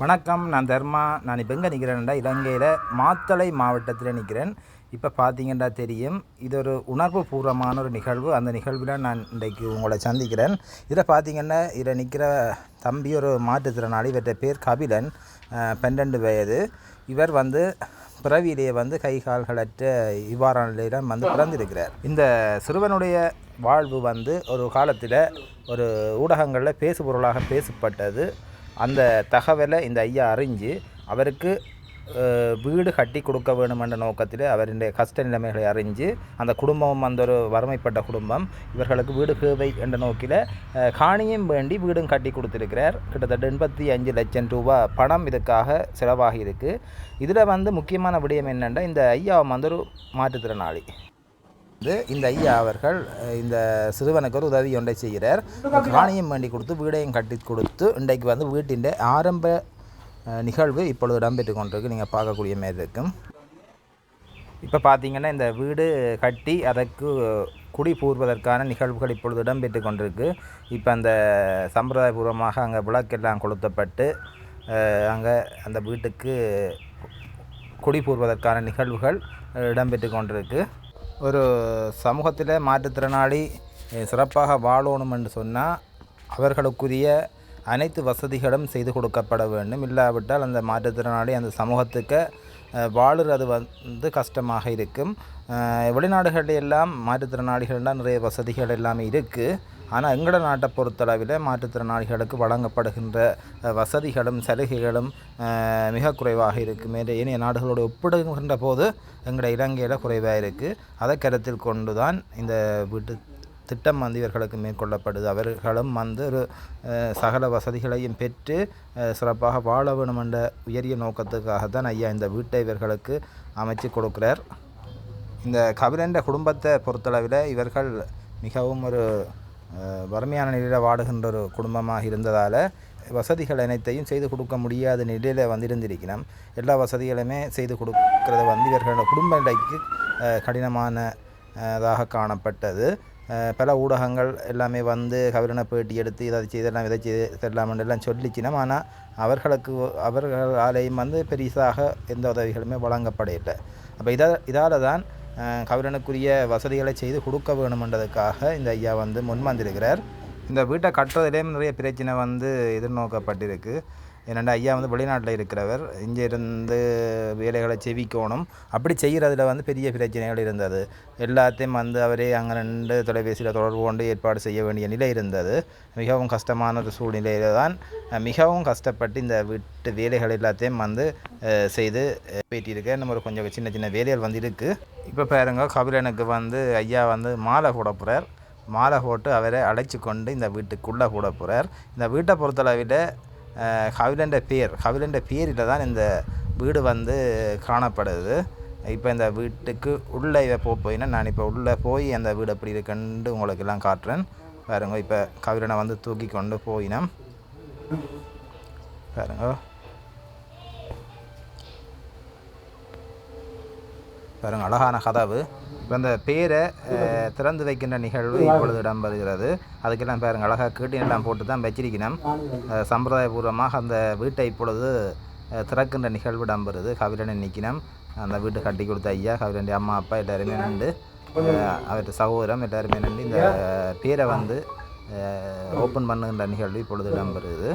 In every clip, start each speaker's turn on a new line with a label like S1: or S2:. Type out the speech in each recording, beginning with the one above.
S1: வணக்கம் நான் தர்மா. நான் இப்போ எங்கே நிற்கிறேன்டா இலங்கையில் மாத்தளை மாவட்டத்தில் நிற்கிறேன் இப்போ பார்த்தீங்கன்னா தெரியும் இது ஒரு உணர்வு பூர்வமான ஒரு நிகழ்வு. அந்த நிகழ்வில் நான் இன்றைக்கு உங்களை சந்திக்கிறேன். இதில் பார்த்தீங்கன்னா இதில் நிற்கிற தம்பி ஒரு மாற்றுத்திறனாளி இவற்றை பேர் கபிலன். பன்னெண்டு வயது. இவர் வந்து பிறவியிலேயே வந்து கை கால்களற்ற இவ்வாறான நிலையில வந்து பிறந்திருக்கிறார். இந்த சிறுவனுடைய வாழ்வு வந்து ஒரு காலத்தில் ஒரு ஊடகங்களில் பேசுபொருளாக பேசப்பட்டது. அந்த தகவலை இந்த ஐயா அறிஞ்சு அவருக்கு வீடு கட்டி கொடுக்க வேணுமென்ற நோக்கத்தில் அவருடைய கஷ்ட நிலைமைகளை அறிஞ்சு அந்த குடும்பம் அந்த ஒரு வறுமைப்பட்ட குடும்பம் இவர்களுக்கு வீடு தேவை என்ற நோக்கில் காணியும் வேண்டி வீடும் கட்டி கொடுத்துருக்கிறார். கிட்டத்தட்ட எண்பத்தி அஞ்சு லட்சம் ரூபா பணம் இதுக்காக செலவாகி இருக்குது இதில் வந்து முக்கியமான விடயம் என்னென்னா இந்த ஐயா வந்து ஒரு மாற்றுத்திறனாளி. வந்து இந்த ஐயா அவர்கள் இந்த சிறுவனுக்கு ஒரு உதவி ஒன்றை செய்கிறார். காணியம் வேண்டி கொடுத்து வீடையும் கட்டி கொடுத்து இன்றைக்கு வந்து வீட்டின் ஆரம்ப நிகழ்வு இப்பொழுது இடம்பெற்று கொண்டிருக்கு. நீங்கள் பார்க்கக்கூடிய மாதிரி இருக்கும். இப்போ பார்த்தீங்கன்னா இந்த வீடு கட்டி அதற்கு குடி பூர்வதற்கான நிகழ்வுகள் இப்பொழுது இடம்பெற்று கொண்டிருக்கு. இப்போ அந்த சம்பிரதாயபூர்வமாக அங்கே விளக்கெல்லாம் கொளுத்தப்பட்டு அங்கே அந்த வீட்டுக்கு குடி பூர்வதற்கான நிகழ்வுகள் இடம்பெற்று கொண்டிருக்கு. ஒரு சமூகத்தில் மாற்றுத்திறனாளி சிறப்பாக வாழணும் என்று சொன்னால் அவர்களுக்குரிய அனைத்து வசதிகளும் செய்து கொடுக்கப்பட வேண்டும். இல்லாவிட்டால் அந்த மாற்றுத்திறனாளி அந்த சமூகத்துக்கு வாழுறது வந்து கஷ்டமாக இருக்கும். வெளிநாடுகளில் எல்லாம் மாற்றுத்திறனாளிகள்லாம் நிறைய வசதிகள் எல்லாமே இருக்குது ஆனால் எங்களோட நாட்டை பொறுத்தளவில் மாற்றுத்திறனாளிகளுக்கு வழங்கப்படுகின்ற வசதிகளும் சலுகைகளும் மிக குறைவாக இருக்கும். மேலே ஏனைய நாடுகளோடு ஒப்பிடுகின்ற போது எங்களோட இலங்கையில் குறைவாக இருக்குது அதை கருத்தில் கொண்டு தான் இந்த வீட்டு திட்டம் வந்து இவர்களுக்கு மேற்கொள்ளப்படுது. அவர்களும் வந்து ஒரு சகல வசதிகளையும் பெற்று சிறப்பாக வாழ வேணும் என்ற உயரிய நோக்கத்துக்காக தான் ஐயா இந்த வீட்டை இவர்களுக்கு அமைச்சு கொடுக்கிறார். இந்த கபிலன்ற குடும்பத்தை பொறுத்தளவில் இவர்கள் மிகவும் ஒரு வறுமையான நிலையில் வாடுகின்ற ஒரு குடும்பமாக இருந்ததால் வசதிகள் அனைத்தையும் செய்து கொடுக்க முடியாத நிலையில் வந்து எல்லா வசதிகளுமே செய்து கொடுக்கறது வந்து இவர்களோட குடும்ப நிலைக்கு கடினமானதாக காணப்பட்டது. பல ஊடகங்கள் எல்லாமே வந்து கவிரனை பேட்டி எடுத்து இதை செய்தெல்லாம் இதை செய்தெல்லாம் எல்லாம் சொல்லிச்சினோம். ஆனால் அவர்களுக்கு அவர்களாலேயும் வந்து பெரிசாக எந்த உதவிகளுமே வழங்கப்படையில்லை அப்போ இதை இதால் தான் கவிரனுக்குரிய வசதிகளை செய்து கொடுக்க வேணுமென்றதுக்காக இந்த ஐயா வந்து முன் வந்திருக்கிறார் இந்த வீட்டை கட்டுறதுலேயும் நிறைய பிரச்சனை வந்து எதிர்நோக்கப்பட்டிருக்கு. ஏன்னா ஐயா வந்து வெளிநாட்டில் இருக்கிறவர். இங்கே இருந்து வேலைகளை செவிக்கோணும். அப்படி செய்கிறதுல வந்து பெரிய பிரச்சனைகள் இருந்தது. எல்லாத்தையும் வந்து அவரே அங்கே ரெண்டு தொலைபேசியில் தொடர்பு கொண்டு ஏற்பாடு செய்ய வேண்டிய நிலை இருந்தது. மிகவும் கஷ்டமான ஒரு சூழ்நிலையில் தான் மிகவும் கஷ்டப்பட்டு இந்த வீட்டு வேலைகள் எல்லாத்தையும் வந்து செய்து அஹ், பேட்டியிருக்கேன் நம்ம ஒரு கொஞ்சம் சின்ன சின்ன வேலைகள் வந்து இருக்குது இப்போ பாருங்க கபிலனுக்கு வந்து ஐயா வந்து மாலை போட போகிறார் மாலை போட்டு அவரை அழைச்சி கொண்டு இந்த வீட்டுக்குள்ளே கூட போகிறார் இந்த வீட்டை பொறுத்தளவில் ஹவிலண்ட பேர் ஹவிலண்ட பேரில் தான் இந்த வீடு வந்து காணப்படுது. இப்போ இந்த வீட்டுக்கு உள்ளே இதை போ நான் இப்போ உள்ளே போய் அந்த வீடு எப்படி இருக்குன்னு உங்களுக்கு எல்லாம் காட்டுறேன். பாருங்க இப்போ கவிலனை வந்து தூக்கி கொண்டு போயினோம். பாருங்க. பாருங்க அழகான கதவு. இப்போ அந்த பேரை திறந்து வைக்கின்ற நிகழ்வு இப்பொழுது இடம்பெறுகிறது. அதுக்கெல்லாம் பாருங்க அழகாக கீட்டினெல்லாம் போட்டு தான் வச்சிருக்கணும். சம்பிரதாயபூர்வமாக அந்த வீட்டை இப்பொழுது திறக்கின்ற நிகழ்வு இடம்பெறுது. கவிரனை நிற்கணும் அந்த வீட்டு கட்டி கொடுத்த ஐயா கவிரண்டி அம்மா அப்பா எல்லாருமே நின்று அவர்கிட்ட சகோதரம் எல்லாருமே நின்று இந்த பேரை வந்து ஓப்பன் பண்ணுகின்ற நிகழ்வு இப்பொழுது இடம்பெறுது.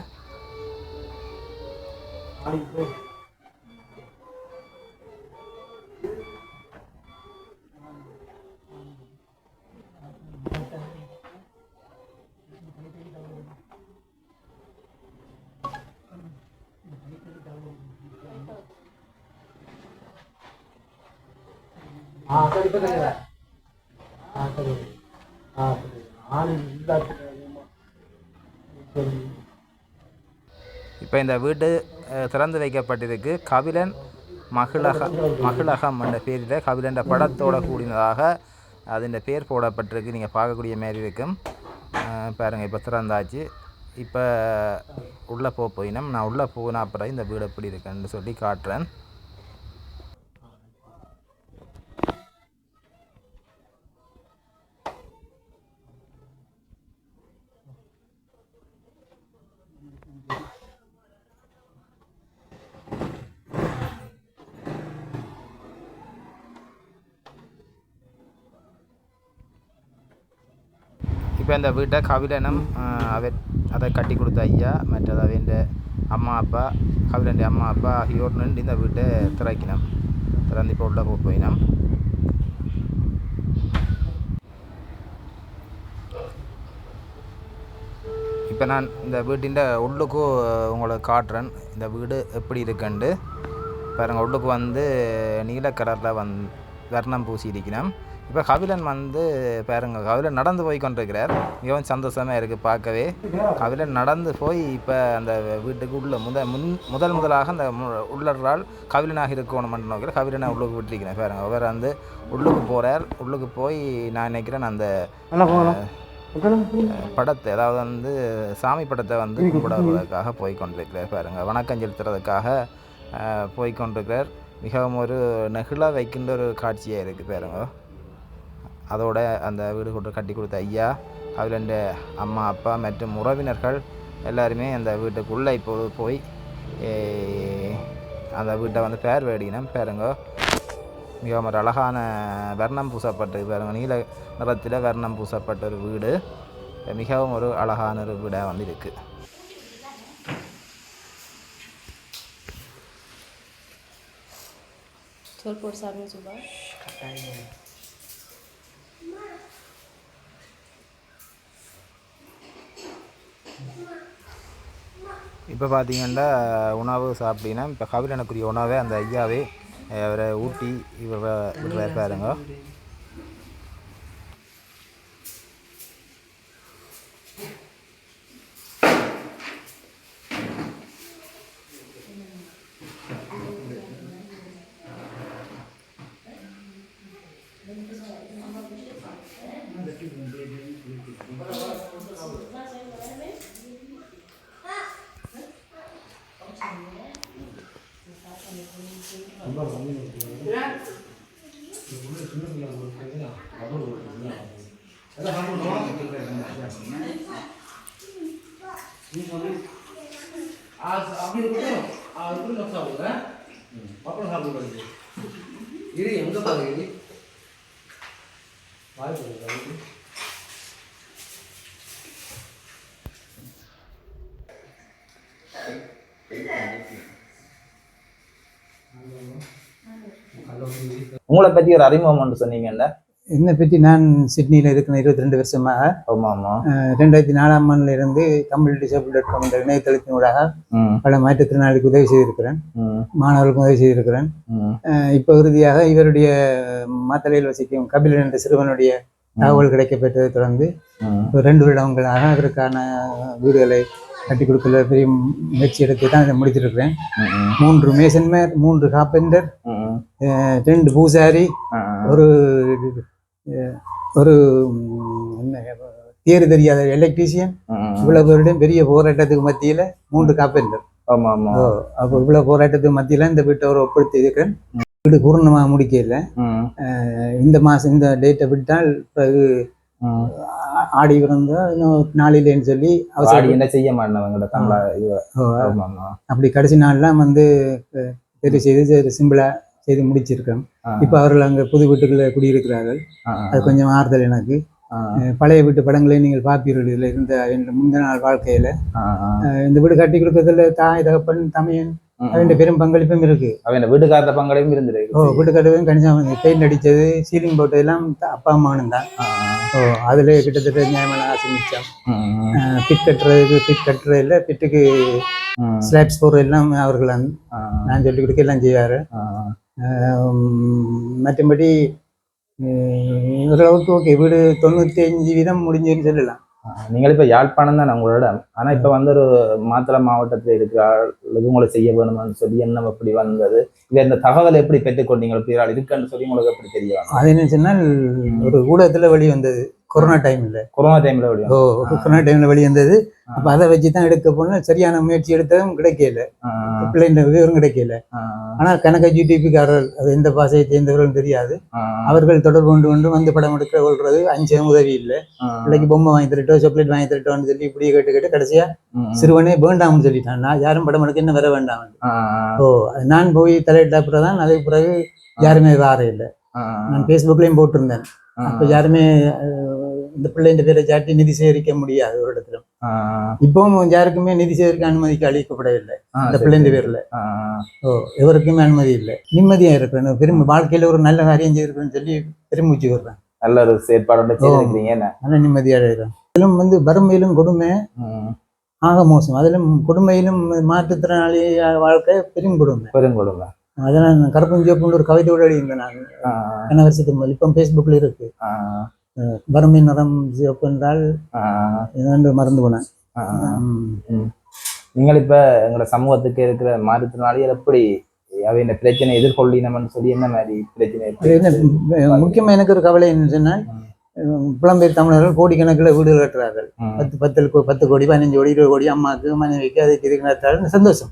S1: இப்போ இந்த வீடு திறந்து வைக்கப்பட்டிருக்கு. கபிலன் மகிழக மகிழகம் என்ற பேரில் கபிலன்ற படத்தோட கூடினதாக அதுன்ற பேர் போடப்பட்டிருக்கு. நீங்கள் பார்க்கக்கூடிய மாரி இருக்கும். பாருங்கள் இப்போ திறந்தாச்சு. இப்போ உள்ளே போக போயினோம். நான் உள்ளே போன அப்புறம் இந்த வீடு எப்படி இருக்குன்னு சொல்லி காட்டுறேன். இப்போ இந்த வீட்டை கவிலனம் அவ அதை கட்டி கொடுத்த ஐயா மற்றது அவன் அம்மா அப்பா கவிலன் அம்மா அப்பா ஆகியோர் நின்று இந்த வீட்டை திறக்கினோம். திறந்து இப்போ உள்ள போயினோம். இப்போ நான் இந்த வீட்டின் உள்ளுக்கு உங்களை காட்டுறேன். இந்த வீடு எப்படி இருக்குண்டு பாருங்கள் உள்ளுக்கு வந்து நீல கலரில் வந் வர்ணம் பூசி இருக்கிறேன் இப்போ கபிலன் வந்து பாருங்க கபிலன் நடந்து போய் கொண்டிருக்கிறார். மிகவும் சந்தோஷமாக இருக்குது பார்க்கவே. கபிலன் நடந்து போய் இப்போ அந்த வீட்டுக்கு உள்ள முத முன் முதல் முதலாக அந்த உள்ளறால் கபிலனாக இருக்கணும்னு நோக்கிற கபிலனை உள்ளுக்கு விட்டுருக்கிறேன் பாருங்க அவர் வந்து உள்ளுக்கு போகிறார் உள்ளுக்கு போய் நான் நினைக்கிறேன் அந்த படத்தை அதாவது வந்து சாமி படத்தை வந்து கும்பிடுவதற்காக போய் கொண்டிருக்கிறார். பாருங்க வணக்கம் செலுத்துறதுக்காக போய் கொண்டிருக்கிறார். மிகவும் ஒரு நெகிழ வைக்கின்ற ஒரு காட்சியாக இருக்குது பாருங்க. அதோடு அந்த வீடு கொண்டு கட்டி கொடுத்த ஐயா அவருடைய அம்மா அப்பா மற்றும் உறவினர்கள் எல்லாருமே அந்த வீட்டுக்குள்ளே இப்போது போய் அந்த வீட்டை வந்து பேர் வேடினம் பாருங்க. மிகவும் ஒரு அழகான வர்ணம் பூசப்பட்டு பாருங்க நீல நிறத்தில் வர்ணம் பூசப்பட்ட ஒரு வீடு. மிகவும் ஒரு அழகான ஒரு வீடாக வந்து இருக்குது
S2: சோல் போட்டு சாப்பிடுங்க சொல்லுவா
S1: இப்போ பார்த்தீங்கன்னா உணவு சாப்பிட்டீங்கன்னா இப்போ கவிழனுக்குரிய உணவை அந்த ஐயாவே அவரை ஊட்டி இவர் விடுறாரு பாருங்க.
S3: 누가 만드는 거야? 우리 그런 그냥 뭐 당연히 나도 모르겠냐. 내가 한번 더 하면
S1: 되겠다.
S3: 이거는 아, 아무래도 아, 그런 역사고가 앞으로 사는 거지. 이래 영접하게 말도 안 되지.
S1: உங்களை பற்றி ஒரு அறிமுகம் ஒன்று சொன்னீங்கல்ல?
S4: என்னை பற்றி நான் சிட்னியில் இருக்கிற இருபத்தி ரெண்டு வருஷமாக.
S1: ஆமாம் ஆமாம்
S4: அஹ், ரெண்டாயிரத்தி நாலாம் ஆண்டுல இருந்து தமிழ் டிசபிள் டாட் காம் என்ற இணையதளத்தினூடாக பல மாற்றுத்திறனாளிக்கு உதவி செய்திருக்கிறேன். மாணவர்களுக்கு உதவி செய்திருக்கிறேன். இப்போ இறுதியாக இவருடைய மாத்தலையில் வசிக்கும் கபிலன் என்ற சிறுவனுடைய தகவல் கிடைக்கப்பட்டதை தொடர்ந்து ரெண்டு வருடங்களாக அவருக்கான வீடுகளை கட்டி கொடுக்கல பெரிய முயற்சி எடுத்து தான் இதை முடித்திருக்கிறேன்
S1: ம் ம்
S4: மூன்று மேசன்மேர் மூன்று காப்பெண்டர் ரெண்டு பூசாரி ஒரு ஒரு பேரு தெரியாத எலக்ட்ரீஷியன் இவ்வளவு பேருடையும் பெரிய போராட்டத்துக்கு மத்தியில மூன்று காப்பெண்டர் அப்போ இவ்வளவு போராட்டத்துக்கு மத்தியில இந்த வீட்டை ஒரு ஒப்படுத்தி இருக்கிறேன் வீடு பூர்ணமாக முடிக்கல. இந்த மாசம் இந்த டேட்டை விட்டால் பிறகு ஆடி பிறந்தா இன்னும் நாளிலேன்னு சொல்லி
S1: வாடி
S4: அவசர
S1: என்ன செய்ய மாட்டேன்
S4: அப்படி கடைசி நாள்லாம் வந்து தெரிவு செய்து சரி சிம்பிளா செய்து முடிச்சிருக்கேன். இப்போ அவர்கள் அங்கே புது வீட்டுக்குள்ள குடியிருக்கிறார்கள். அது கொஞ்சம் ஆறுதல் எனக்கு. பழைய வீட்டு படங்களை நீங்கள் பார்ப்பீர்கள் இதில் இருந்த முந்தின நாள் வாழ்க்கையில. இந்த வீடு கட்டி கொடுக்கறதுல தாய் தகப்பன் தமையன். அவன் பெரும் பங்களிப்பும் இருக்கு.
S1: அவன் வீட்டுக்காரத்த பங்கடையும் இருந்துரு
S4: ஓ வீட்டு கட்டுவதும் கணிசம் பெயிண்ட் அடிச்சது சீலிங் போட்டதெல்லாம் த- அப்பா அம்மானும் தான். ஓ அதுல கிட்டத்தட்ட நியாயமான ஆசை மிச்சம். பிட் கட்டுறதுக்கு பிட் கட்டுறதில்ல பிட்டுக்கு. ஸ்லாப்ஸ் போடுறது எல்லாம் அவர்கள் நான் சொல்லி கொடுக்க எல்லாம் செய்வாரு. மற்றபடி ஓரளவுக்கு ஓகே வீடு தொண்ணூற்றி அஞ்சு வீதம் முடிஞ்சுன்னு சொல்லலாம்.
S1: நீங்கள் இப்ப யாழ்ப்பாணம் தான் உங்களோட? ஆனா இப்ப வந்து ஒரு மாத்தளை மாவட்டத்துல இருக்கிற ஆளுக்கு உங்களை செய்ய வேணும்னு சொல்லி என்ன எப்படி வந்தது? இல்ல இந்த தகவலை எப்படி பெற்றுக்கொண்டீங்க? இப்படி ஆள் இருக்குன்னு சொல்லி உங்களுக்கு எப்படி தெரியும்
S4: அது என்ன சொன்னால் ஒரு ஊடகத்துல வெளி வந்தது கொரோனா டைம்ல
S1: கொரோனா டைம்ல
S4: ஓ? கொரோனா டைம்ல வெளி வந்தது.
S1: ஆ.
S4: அப்ப அதை வச்சு தான் எடுக்க போனால் சரியான முயற்சி எடுத்ததும் கிடைக்கல. பிள்ளைங்க விவரம் கிடைக்கல. ஆனா கணக்க ஜிடிபிக்காரர்கள் அது எந்த பாஷையை சேர்ந்தவர்கள் தெரியாது. அவர்கள் தொடர்பு கொண்டு கொண்டு வந்து படம் எடுக்க கொள்றது அஞ்சு உதவி இல்லை. பிள்ளைக்கு பொம்மை வாங்கி தரட்டோ சாக்லேட் வாங்கி தரட்டோன்னு சொல்லி இப்படியே கேட்டு கேட்டு கடைசியா. சிறுவனே வேண்டாம்னு சொல்லிட்டான். நான் யாரும் படம் எடுக்க என்ன வர வேண்டாம் ஓ நான் போய் தலையிட்ட அப்புறம் தான் அதுக்கு பிறகு யாருமே வார இல்லை. நான் ஃபேஸ்புக்லேயும் போட்டிருந்தேன். அப்போ யாருமே இந்த பிள்ளைன்ற பேரை சாட்டி நிதி சேகரிக்க முடியாது ஒரு இடத்துல. இப்பவும் யாருக்குமே நிதி சேகரிக்க அனுமதிக்கு அளிக்கப்படவில்லை. இந்த
S1: சரி.
S4: பேர்ல. ஓ எவருக்குமே அனுமதி இல்லை. நிம்மதியா இருக்கிறேன் பெரும் வாழ்க்கையில ஒரு நல்ல காரியம் செய்திருக்கேன்னு சொல்லி பெருமூச்சு வர்றேன்.
S1: நல்ல ஒரு செயற்பாடு
S4: நல்ல நிம்மதியா இருக்கிறேன். அதிலும் வந்து வறுமையிலும் கொடுமை ஆக மோசம். அதிலும் கொடுமையிலும் மாற்றுத்திறனாளி வாழ்க்கை பெரும் கொடுமை.
S1: பெருங்கொடுமை
S4: அதெல்லாம் நான் கருப்பஞ்சியப்புன்னு ஒரு கவிதை கூட எழுதியிருந்தேன் நான். வருஷத்துக்கு முதல் இப்போ ஃபேஸ்புக்கில் இருக்கு. வறுமை நிறம் சிவப்பு என்றால் ஏதாண்டு மறந்து போனேன்.
S1: நீங்கள் இப்ப எங்களோட சமூகத்துக்கு இருக்கிற மாற்றுத்திறனாளிகள் எப்படி? அவை இந்த பிரச்சனை எதிர்கொள்ளினம்னு சொல்லி என்ன மாதிரி பிரச்சனை
S4: என்ன முக்கியமாக எனக்கு ஒரு கவலை என்னன்னு சொன்னால் புலம்பெயர் தமிழர்கள் கோடிக்கணக்கில் வீடு கட்டுறார்கள். பத்து பத்து கோ- பத்து கோடி பதினஞ்சு கோடி இருபது கோடி அம்மாவுக்கு மனைவிக்கு அதுக்கு இதுக்கு நடத்துறாரு சந்தோஷம்.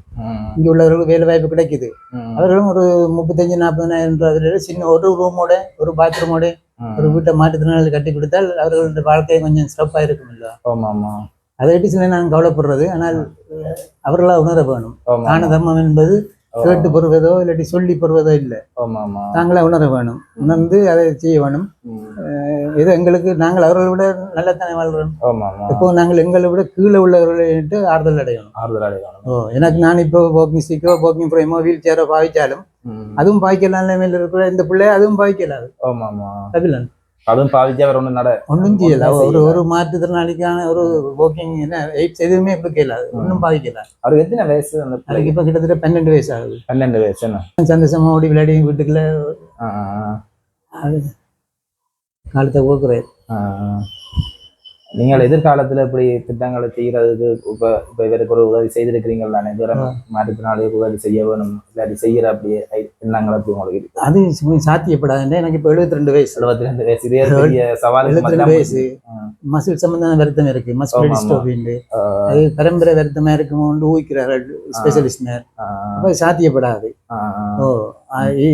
S4: இங்கே உள்ளவர்களுக்கு வேலை வாய்ப்பு கிடைக்குது. அவர்களும் ஒரு முப்பத்தஞ்சு நாற்பதாயிரம் ரூபாய் சின்ன ஒரு ரூமோட ஒரு பாத்ரூமோட. ஒரு வீட்டை மாற்றுத்திறனாளி கட்டி கொடுத்தால் அவர்களுடைய வாழ்க்கை கொஞ்சம் சிறப்பாக இருக்கும் இல்ல
S1: ஆமா ஆமா
S4: அதை விட்டு சில நான் கவலைப்படுறது. ஆனால் அஹ், அவர்களா உணர வேணும். தான தர்மம் என்பது கேட்டு பெறுவதோ இல்லாட்டி சொல்லி பெறுவதோ இல்லை. தாங்களா உணர வேணும். உணர்ந்து அதை செய்ய வேணும். இது எங்களுக்கு நாங்கள் அவர்களை விட நல்லத்தானே
S1: ஆமா
S4: இப்போ நாங்கள் எங்களை விட கீழே உள்ளவர்களிட்டு ஆறுதல் அடையணும்.
S1: ஆறுதல் அடையணும்.
S4: ஓ எனக்கு நான் இப்போ வாக்கிங் ஸ்டிக்கோ வாக்கிங் பிரேமோ வீல் சேரோ பாவிச்சாலும் அதுவும் பாய்க்கலாம் நிலைமையில் இருக்கிற இந்த பிள்ளை அதுவும் பாய்க்கலாது
S1: ஆமா ஆமா
S4: கபிலன்
S1: அதுவும் பாதிச்சா வேற ஒண்ணு நட
S4: ஒன்றும் செய்யல ஒரு. ஒரு மாற்றுத்திறனாளிக்கான ஒரு வாக்கிங் என்ன எய்ட்ஸ் எதுவுமே கொடுக்கல ஒன்றும் பாதிக்கல
S1: அவருக்கு எத்தனை வயசு அந்த பிள்ளைக்கு?
S4: இப்போ கிட்டத்தட்ட பன்னெண்டு வயசு ஆகுது
S1: பன்னெண்டு வயசு என்ன
S4: சந்தோஷமா ஓடி விளையாடி வீட்டுக்குள்ள அது காலத்தை
S1: ஆ. நீங்கள் எதிர்காலத்துல இப்படி திட்டங்களை செய்யறதுக்கு இப்ப இப்ப இவருக்கு ஒரு உதவி செய்திருக்கிறீங்கள் தானே வேற மாற்றுத்திறனாளிகளுக்கு உதவி செய்ய வேணும். இல்லாட்டி செய்யற அப்படியே எண்ணங்கள் அப்படி உங்களுக்கு இருக்கு.
S4: அது கொஞ்சம் சாத்தியப்படாது எனக்கு இப்போ எழுபத்தி ரெண்டு வயசு.
S1: எழுபத்தி ரெண்டு வயசு. இதே பெரிய
S4: எழுபத்தி ரெண்டு வயசு. மசில் சம்பந்தமான வருத்தம் இருக்கு.
S1: ஆமா.
S4: டிஸ்டோபின்னு அது பரம்பரை வருத்தமா இருக்குமோன்னு ஊகிக்கிறார்கள் ஸ்பெஷலிஸ்ட்
S1: ஆ,
S4: அப்போ சாத்தியப்படாது. ஓ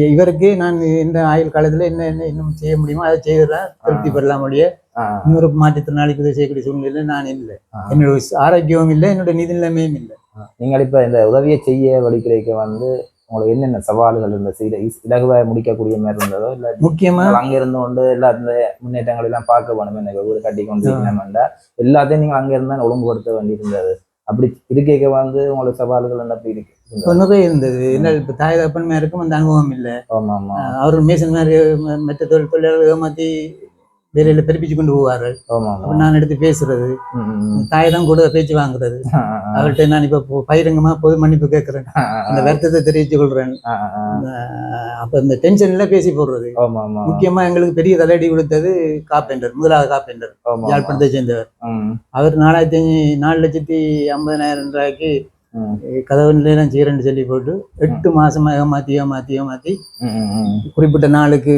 S4: இவருக்கு நான் இந்த ஆயுள் காலத்துல என்ன என்ன இன்னும் செய்ய முடியுமோ அதை செய்ததான் திருப்தி பெறலாம் முடிய
S1: ஆ,
S4: இன்னொரு மாற்றுத்திறனாளிக்கு உதவி செய்யக்கூடிய சூழ்நிலை நான் இல்லை.
S1: ஆ.
S4: என்னோட ஆரோக்கியமும் இல்லை என்னோட நிதி நிலைமையும் இல்லை.
S1: நீங்கள் இப்ப இந்த உதவியை செய்ய வழிக்கிறதுக்கு வந்து உங்களுக்கு என்னென்ன சவால்கள் இருந்த செய்த இலகுவா முடிக்கக்கூடிய மாதிரி இருந்ததோ இல்ல
S4: முக்கியமா
S1: நீங்கள் அங்க இருந்து கொண்டு எல்லா இந்த முன்னேற்றங்கள் எல்லாம் பார்க்க வேணும் என்ன வீடு கட்டி கொண்டு இருக்கணும்டா எல்லாத்தையும் நீங்கள் அங்க இருந்தா ஒழுங்குபடுத்த வேண்டியிருந்தது. அப்படி இருக்கைக்கு வந்து உங்களுக்கு சவால்கள் என்ன அப்படி இருக்கு?
S4: நிறைய இருந்தது. என்ன இப்போ தாய் தப்பன் மேருக்கும் அந்த அனுபவம் இல்லை.
S1: ஆமா ஆமா
S4: அவர் மேசன் மாதிரி ம- மற்ற தொழில் தொழிலாளர்கள் ஏமாத்தி வேலையில பிறப்பிச்சு கொண்டு போவார்கள். நான் எடுத்து பேசுறது. தாய் தான் கூட பேச்சு வாங்குறது. அவர்கிட்ட நான் இப்ப பொ- பகிரங்கமா பொது மன்னிப்பு கேட்கிறேன் அந்த வருத்தத்தை தெரிவித்துக் கொள்றேன். அப்ப இந்த டென்ஷன்ல பேசி போடுறது. முக்கியமா எங்களுக்கு பெரிய தலையடி கொடுத்தது காப்பேண்டர் முதலாவது காப்பேண்டர் யாழ்ப்பாணத்தை சேர்ந்தவர். அவர் நாலாயிரத்தி அஞ்சு நாலு லட்சத்தி ஐம்பதனாயிரம் ரூபாய்க்கு
S1: ம்,
S4: கதவு நிலையெல்லாம் செய்யறேன்னு சொல்லி போட்டு எட்டு மாசமா ஏமாத்தி ஏமாத்தி ஏமாத்தி
S1: ம், ம், ம்,
S4: குறிப்பிட்ட நாளுக்கு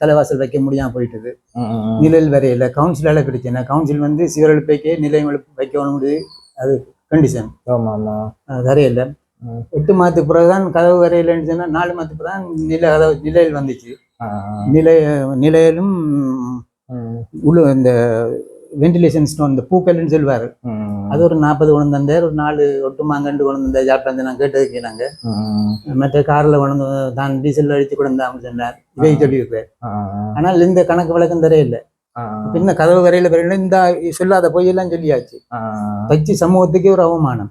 S4: தலைவாசல் வைக்க முடியாம போயிட்டது. நிலையில் வரையில கவுன்சிலால பிரச்சனை கவுன்சில் வந்து சிவரெழுப்பைக்கே நிலையம் எழுப்பு வைக்கணும் அது கண்டிஷன் வரையில. எட்டு மாதத்துக்கு பிறகுதான் கதவு வரையிலன்னு சொன்னா நாலு மாதத்துக்கு பிறகு தான் நில கதவு நிலையில் வந்துச்சு.
S1: ஆ, ஆ,
S4: நிலை நிலையிலும் உள்ள இந்த வென்டிலேஷன் ஸ்டோன் இந்த பூக்கல்னு சொல்லுவாரு
S1: ம்,
S4: அது ஒரு நாற்பது கொண்டு வந்தார் ஒரு நாலு ஒட்டுமாங்கண்டு கொண்டு வந்த ஜாப்பாந்து நான் கேட்டதுக்கு நாங்க.
S1: ம்,
S4: மற்ற கார்ல கொண்டு தான் டீசல் அடித்து கொண்டு வந்தாங்க சொன்னார். இவை சொல்லியிருக்காரு ஆனால் இந்த கணக்கு வழக்கம் தெரியல பின்ன கதவு வரையில வரையில இந்த சொல்லாத பொய்யெல்லாம் சொல்லியாச்சு. தச்சு சமூகத்துக்கே ஒரு அவமானம்.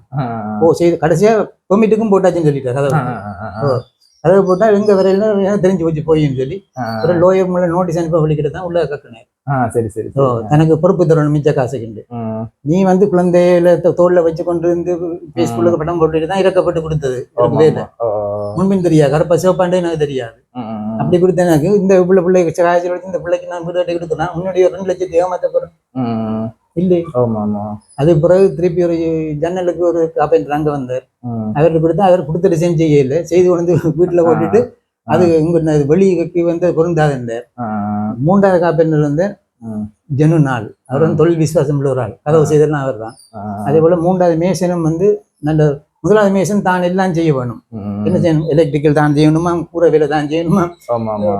S4: ஓ செய்து கடைசியா பெர்மிட்டுக்கும் போட்டாச்சுன்னு சொல்லிட்டார். கதவு. கதவு போட்டா எங்க வரையில தெரிஞ்சு போச்சு போயின்னு சொல்லி. ஒரு லோயர் மூலம் நோட்டீஸ் அனுப்ப வழிக்கிட்டு தான் உள்ள கக்குனேன்
S1: சரி சரி
S4: ஓ. தனக்கு பொறுப்பு தரணும் மிச்ச காசுக்குண்டு
S1: ம்,
S4: நீ வந்து குழந்தையில தோல்ல வச்சு கொண்டு இருந்து பேஸ்புல்லுக்கு படம் போட்டுட்டு தான் இறக்கப்பட்டு கொடுத்தது. முன்பின் தெரியாது. கருப்பா சிவப்பாண்டே எனக்கு தெரியாது. அப்படி கொடுத்த எனக்கு. இந்த பிள்ளை பிள்ளைக்கு வச்சு இந்த பிள்ளைக்கு நான் வீடு கட்டி கொடுத்தேன்? உன்னுடைய ரெண்டு லட்சத்தி ஏமாத்த போறேன். இல்லை. அது பிறகு திருப்பி ஒரு ஜன்னலுக்கு ஒரு காப்பேண்டர் அங்க வந்தார். அவர்கிட்ட கொடுத்தா அவர் கொடுத்த டிசைன் செய்யல. செய்து கொண்டு வீட்டுல போட்டுட்டு அது இங்க வெளியே வந்து பொருந்தாது இருந்தார் மூன்றாவது காப்பேண்டர் வந்து ஜனு நாள். அவர் வந்து தொழில் விசுவாசம் உள்ள ஒரு ஆள். கதவு செய்தெல்லாம் அவர் தான் அதே போல மூன்றாவது மேசனும் வந்து நல்ல முதலாவது மேசன் தான் எல்லாம் செய்ய வேணும். என்ன செய்யணும்? எலக்ட்ரிக்கல் தான் செய்யணுமா? கூரை வேலை தான் செய்யணுமா?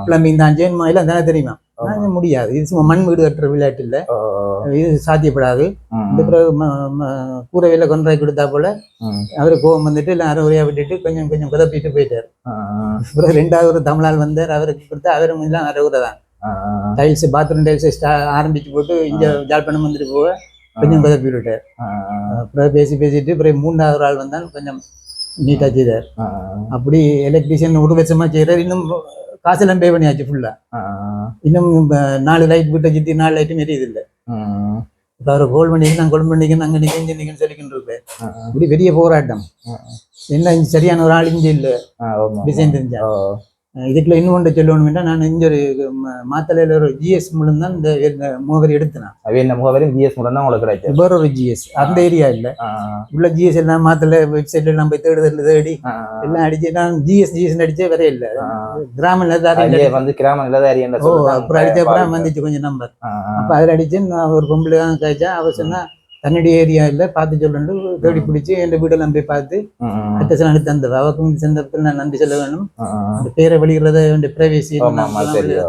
S4: பிளம்பிங் தான் செய்யணுமா? எல்லாம் தானே தெரியுமா? முடியாது. இது சும்மா மண் வீடு கட்டுற விளையாட்டு இல்ல. இது சாத்தியப்படாது. இந்த பிறகு கூரை வேலை கொண்டாய் கொடுத்தா போல அவரு கோவம் வந்துட்டு எல்லாம் அரைகுறையா விட்டுட்டு கொஞ்சம் கொஞ்சம் குதப்பிட்டு போயிட்டார். பிறகு ரெண்டாவது ஒரு தமிழால் வந்தார். அவருக்கு கொடுத்தா அவரும் எல்லாம் அரைகுறை தான். டைல்ஸ் பாத்ரூம் டைல்ஸ் ஆரம்பிச்சு போட்டு இங்க ஜாழ்ப்பாணம் வந்துட்டு போக கொஞ்சம் கதப்பி விட்டார் அப்புறம் பேசி பேசிட்டு அப்புறம் மூணாவது ஆள் வந்தான் கொஞ்சம் நீட்டா செய்தார். அப்படி எலக்ட்ரிஷியன் ஒரு வருஷமா செய்யறாரு இன்னும் காசெல்லாம் பே பண்ணியாச்சு ஃபுல்லா இன்னும் நாலு லைட் வீட்டை சுத்தி நாலு லைட்டும் எரியுது இல்லை. இப்போ அவர் கோல் பண்ணி நான் கோல் பண்ணிக்கணும் அங்கே நிற்க இங்கே நிற்கன்னு சொல்லிக்கிட்டு இருப்பேன் இப்படி பெரிய போராட்டம். என்ன சரியான ஒரு ஆள் இங்கே இல்லை. டிசைன் தெரிஞ்சா. இதுக்குள்ள இன்னும் ஒன்று சொல்லணும்னா நான் இங்கே ஒரு ம- மாத்தளையில ஒரு ஜிஎஸ் மூலம் தான் இந்த இந்த முகவரி எடுத்தேன்.
S1: அவை என்ன முகவரி? பிஎஸ் மூலம் தான் உங்களுக்கு கிடைச்சது
S4: வேற ஒரு ஜிஎஸ் அந்த ஏரியா இல்லை. உள்ள ஜிஎஸ் எல்லாம் மாத்தல வெப்சைட்ல எல்லாம் போய் தேடுதல் தேடி எல்லாம் அடிச்சு நான் ஜிஎஸ் ஜிஎஸ் அடிச்சே வரே இல்லை. கிராம நிலதாரி
S1: வந்து கிராம நிலதாரி
S4: ஓ அப்புறம் அடிச்ச அப்புறம். வந்துச்சு கொஞ்சம் நம்பர் அப்போ அதில் அடிச்சு நான் ஒரு பொம்பளை தான் கழிச்சா அவ சொன்னா தன்னுடைய ஏரியா இல்லை பார்த்து சொல்லண்டு தேடி பிடிச்சி என் வீடெல்லாம் போய் பார்த்து அட்டசன் எடுத்து தந்தவ அவக்கும் இந்த சந்தர்ப்பத்தில் நான் நன்றி சொல்ல வேணும். அந்த பேரை வெளியிடுறத வேண்டிய பிரைவேசி.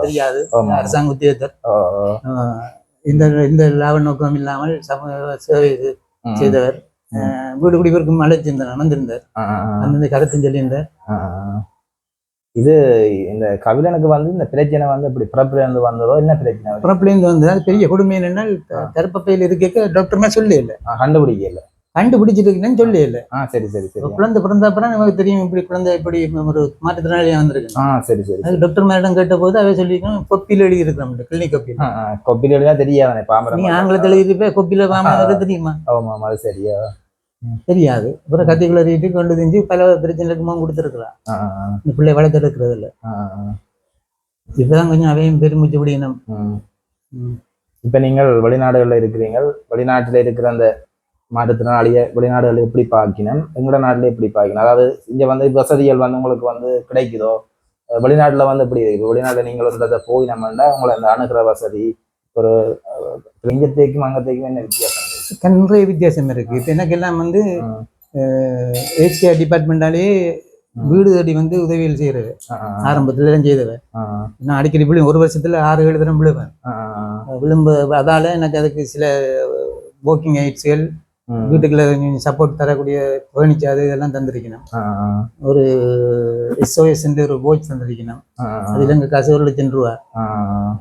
S4: தெரியாது. அரசாங்க உத்தியோகத்தர். இந்த இந்த லாப நோக்கம் இல்லாமல் சமூக சேவை செய்தவர். வீடு குடிப்பிற்கும் அழைச்சிருந்தார்
S1: ஆ.
S4: அந்த கருத்தும் சொல்லியிருந்தார்.
S1: இது இந்த கபிலனுக்கு வந்து இந்த பிரச்சனை வந்து இப்படி பிறப்புல இருந்து வந்ததோ என்ன பிரச்சனை?
S4: பிறப்புலேருந்து வந்து அது பெரிய கொடுமை என்னன்னா கருப்பப்பையில் இருக்க டாக்டர்மே சொல்லி இல்லை
S1: கண்டுபிடிக்கல.
S4: கண்டுபிடிச்சிட்டு இருக்கேன்னு சொல்லி இல்லை
S1: ஆ சரி சரி சரி.
S4: குழந்தை பிறந்த அப்புறம் நமக்கு தெரியும் இப்படி குழந்தை இப்படி ஒரு மாற்றுத்திறனாளியா வந்திருக்கு
S1: ஆ சரி சரி
S4: அது டாக்டர் மேடம் கேட்ட போது அவ சொல்லியிருக்கோம் கொப்பியில் எழுதி இருக்கிறோம் கிளினிக் கொப்பியில்
S1: ஆ, ஆ, கொப்பில தான் தெரியாதானே பாம்பரம்
S4: நீ ஆங்கிலத்தில் எழுதிப்ப கொப்பியில் பாம்பு தெரியுமா?
S1: ஆமா ஆமா அது சரியா.
S4: தெரியாது. அப்புறம் கத்திக்குள்ள எழுதிட்டு கொண்டு தெரிஞ்சு பல
S1: ஆ, ஆ,
S4: இந்த பிள்ளை வளர்த்துருக்கிறது இல்லை.
S1: ஆ, ஆ,
S4: இப்பதான் கொஞ்சம் அவையும் பெருமிச்சு பிடிக்கணும்.
S1: இப்ப நீங்கள் வெளிநாடுகள்ல இருக்கிறீங்க வெளிநாட்டுல இருக்கிற அந்த மாற்றுத்திறனாளிய வெளிநாடுகள் எப்படி பார்க்கணும் எங்களோட நாட்டுல எப்படி பார்க்கணும் அதாவது இங்க வந்து வசதிகள் வந்து உங்களுக்கு வந்து கிடைக்குதோ? வெளிநாட்டுல வந்து எப்படி இருக்கு? வெளிநாட்டுல நீங்கள் ஒரு இடத்த போயினோம்னா உங்களை அந்த அணுகிற வசதி ஒரு இங்கத்தைக்கும் அங்கத்தைக்கும் என்ன வித்தியாசம்?
S4: நிறைய வித்தியாசம் இருக்கு. இப்போ எனக்கு எல்லாம் வந்து. ஹெச்கேஆர் டிபார்ட்மெண்டாலே வீடு தேடி வந்து உதவிகள் செய்யறது ஆரம்பத்துல எல்லாம் செய்தவன் நான் அடிக்கடி விழு ஒரு வருஷத்துல ஆறு ஏழு தரம் விழுவேன். விழும்ப அதால எனக்கு அதுக்கு சில வாக்கிங் எய்ட்ஸ்கள்
S1: ம்.
S4: வீட்டுக்குள்ள சப்போர்ட் தரக்கூடிய ஃபர்னிச்சர் அது இதெல்லாம் தந்திருக்கணும். ஒரு எஸ்ஓஎஸ் ஒரு வாட்ச் தந்திருக்கணும்.
S1: ஆ, ஆ,
S4: அது இலங்கை காசு ஒரு லட்சம் ரூபா.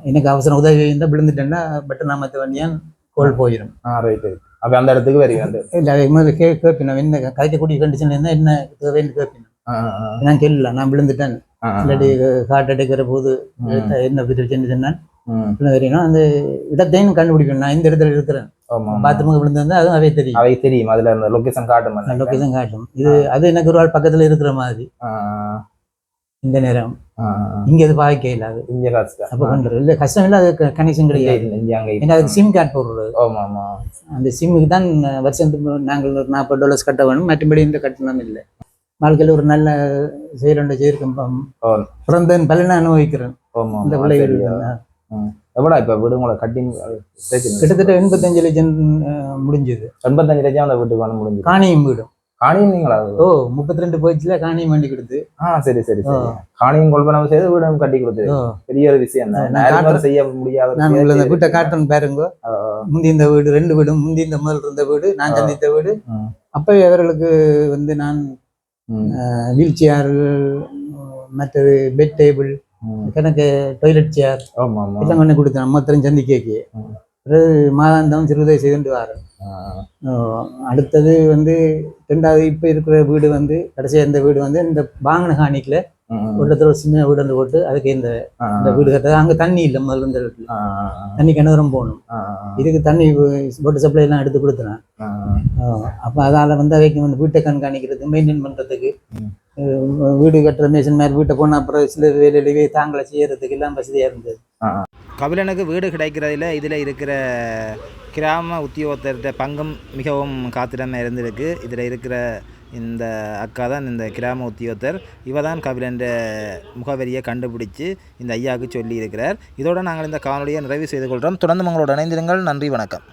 S4: எனக்கு அவசரம் உதவி இருந்தால் விழுந்துட்டேன்னா பட்டன் நாமத்தை வண்டியான் கோல் போயிடும்
S1: ஆ, right. அப்ப அந்த இடத்துக்கு வருவீங்க அந்த
S4: இல்லை அது முதல்ல கே கேட்பினோம் என்ன கதைக்கக்கூடிய கண்டிஷன்ல இருந்தால் என்ன தேவைன்னு கேட்பினோம் நான் சொல்லல நான் விழுந்துட்டேன். இல்லாட்டி ஹார்ட் அட்டாக் வர போது. என்ன பிரச்சனை சொன்னேன். தெரியணும் அந்த இடத்தையும் கண்டுபிடிக்கணும். நான் இந்த இடத்துல இருக்கிறேன். பாத்ரூமுக்கு விழுந்திருந்தா அதுவும் அவே தெரியும்.
S1: அவை தெரியும். அதுல லொகேஷன் காட்டும். பண்ண
S4: லொக்கேஷன் காட்டும். இது அது எனக்கு ஒரு ஆள் பக்கத்துல இருக்கிற மாதிரி. இந்த நேரம். இங்க அது? பாய்க்க இல்லாது
S1: இங்க
S4: அப்ப பண்றது இல்ல கஷ்டம் இல்லை அது கனெக்ஷன் கிடையாது ஏன்னா அதுக்கு சிம் கார்டு போடுறது.
S1: ஆமா ஆமா
S4: அந்த சிம்முக்கு தான் வருஷத்துக்கு நாங்கள் ஒரு நாற்பது டாலர்ஸ் கட்ட வேணும். மற்றபடி இந்த கட்டணம் இல்லை. வாழ்க்கையில் ஒரு நல்ல செயலுண்ட செய்திருக்கேன்
S1: ஓ.
S4: பிறந்தன் பலனை அனுபவிக்கிறேன். இந்த பிள்ளைகள்.
S1: எவ்வளோ இப்ப வீடு உங்களை கட்டி
S4: கிட்டத்தட்ட எண்பத்தஞ்சு லட்சம் முடிஞ்சது.
S1: எண்பத்தஞ்சு லட்சம் அந்த வீட்டுக்கு வந்து முடிஞ்சு
S4: காணியும் வீடும்.
S1: காணியும் நீங்களா?
S4: ஓ முப்பத்தி ரெண்டு போயிடுச்சுல காணியும் வேண்டி கொடுத்து.
S1: ஆ சரி சரி சரி. காணியும் கொள்பனம் செய்து வீடும் கட்டி கொடுத்தது
S4: ஓ
S1: பெரிய ஒரு விஷயம் தான். செய்ய முடியாத
S4: நான்
S1: விஷயம்.
S4: வீட்டை காட்டுறேன் பாருங்க. முந்தி இந்த வீடு ரெண்டு வீடும் முந்தி இந்த முதல் இருந்த வீடு நான் சந்தித்த வீடு.
S1: ம்.
S4: அப்போ அவர்களுக்கு வந்து நான் வீல் சேர் மற்றது பெட் டேபிள். கணக்கு டாய்லெட் சேர் எல்லாம் கொண்டு கொடுத்தேன். அம்மத்திரம் சந்திக்கேக்கு. மாதாந்தம் சிறுதை செய்துட்டு வரேன்
S1: ஆ,
S4: அடுத்தது வந்து ரெண்டாவது இப்போ இருக்கிற வீடு வந்து கடைசியாக இந்த வீடு வந்து இந்த வாங்கின காணிக்கில்
S1: ம்.
S4: ஒரு சின்ன வீடு வந்து போட்டு அதுக்கு இந்த இந்த வீடு கட்டுறது. அங்கே தண்ணி இல்லை முதல்ல இந்த
S1: ஆ,
S4: தண்ணி கிணறும் போகணும். இதுக்கு தண்ணி போட்டு சப்ளை எல்லாம் எடுத்து கொடுத்தேன்
S1: ஆ,
S4: அப்போ அதால் வந்து அவைக்கு வந்து வீட்டை கண்காணிக்கிறதுக்கு மெயின்டைன் பண்ணுறதுக்கு. வீடு கட்டுற மேசன் மாதிரி வீட்டை போன அப்புறம் சில வேலையிலேயே தாங்களை செய்யறதுக்கு எல்லாம் வசதியாக இருந்தது
S1: கபிலனுக்கு வீடு கிடைக்கிறதுல இதில் இருக்கிற கிராம உத்தியோகத்தர்கிட்ட பங்கும் மிகவும் காத்திரமாக இருந்திருக்கு. இதில் இருக்கிற இந்த அக்கா தான் இந்த கிராம உத்தியோகத்தர். இவ தான் கபிலன்ற முகவரியை கண்டுபிடிச்சு இந்த ஐயாவுக்கு சொல்லியிருக்கிறார். இதோடு நாங்கள் இந்த காணொலியை நிறைவு செய்து கொள்கிறோம் தொடர்ந்து உங்களோட இணைந்திருங்கள். நன்றி வணக்கம்.